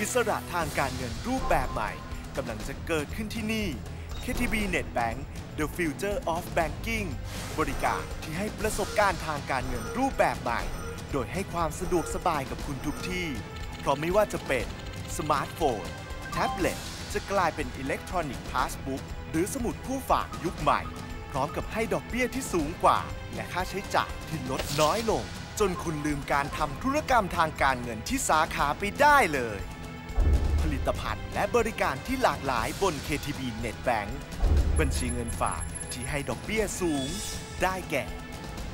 อิสระทางการเงินรูปแบบใหม่กำลังจะเกิดขึ้นที่นี่ KTB Net Bank The Future of Banking บริการที่ให้ประสบการณ์ทางการเงินรูปแบบใหม่ โดยให้ความสะดวกสบายกับคุณทุกที่ เพราะไม่ว่าจะเป็นสมาร์ทโฟน แท็บเล็ต จะกลายเป็นอิเล็กทรอนิกส์พาสบุ๊กหรือสมุดคู่ฝากยุคใหม่ พร้อมกับให้ดอกเบี้ยที่สูงกว่า และค่าใช้จ่ายที่ลดน้อยลง จนคุณลืมการทำธุรกรรมทางการเงินที่สาขาไปได้เลย ผลิตภัณฑ์ และบริการที่หลากหลายบน KTB Net Bank บัญชีเงินฝากที่ให้ดอกเบี้ยสูง ได้แก่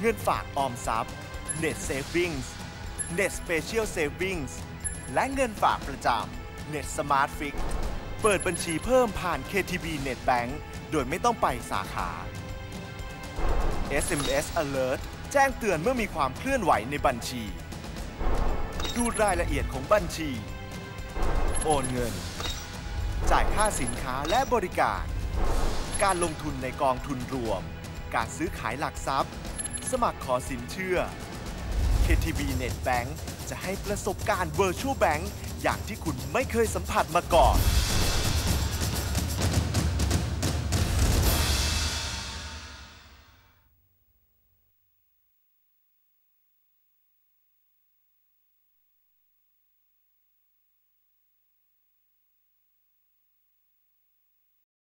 เงินฝากออมทรัพย์ Net Savings Net Special Savings และเงินฝากประจำ Net Smart Fix เปิดบัญชีเพิ่มผ่าน KTB Net Bank โดยไม่ต้องไปสาขา SMS Alert แจ้งเตือนเมื่อมีความเคลื่อนไหวในบัญชี ดูรายละเอียดของบัญชี โอนเงิน จ่ายค่าสินค้าและบริการ การลงทุนในกองทุนรวม การซื้อขายหลักทรัพย์ สมัครขอสินเชื่อ KTB Net Bank จะให้ประสบการณ์ Virtual Bank อย่างที่คุณไม่เคยสัมผัสมาก่อน